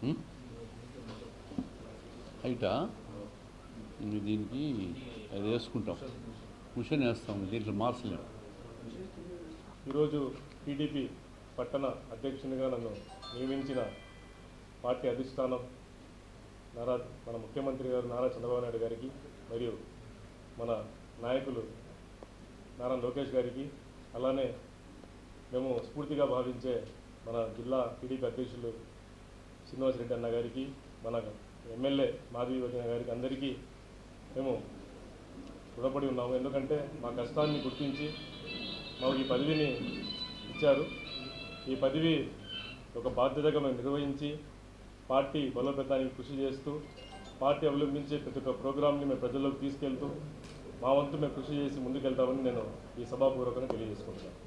Hmm? హైటా దీనికి అది వేసుకుంటాం. కుషన్ వేస్తాం. దీంట్లో మార్చలేము ఈరోజు టీడీపీ పట్టణ అధ్యక్షునిగా నన్ను నియమించిన పార్టీ అధిష్టానం నారా మన ముఖ్యమంత్రి గారు నారా చంద్రబాబు నాయుడు గారికి మరియు మన నాయకులు నారా లోకేష్ గారికి అలానే మేము స్ఫూర్తిగా భావించే మన జిల్లా టీడీపీ అధ్యక్షులు శ్రీనివాసరెడ్డి అన్న గారికి మన ఎమ్మెల్యే మాధవి వదిన గారికి అందరికీ మేము రుణపడి ఉన్నాము. ఎందుకంటే మా కష్టాన్ని గుర్తించి మాకు ఈ పదవిని ఇచ్చారు. ఈ పదవి ఒక బాధ్యతగా మేము నిర్వహించి పార్టీ బలోపేతానికి కృషి చేస్తూ పార్టీ అవలంబించే ప్రతి ఒక్క ప్రోగ్రామ్ని మేము ప్రజల్లోకి తీసుకెళ్తూ మా వంతు మేము కృషి చేసి ముందుకెళ్తామని నేను ఈ సభాపూర్వకంగా తెలియజేసుకుంటున్నాను.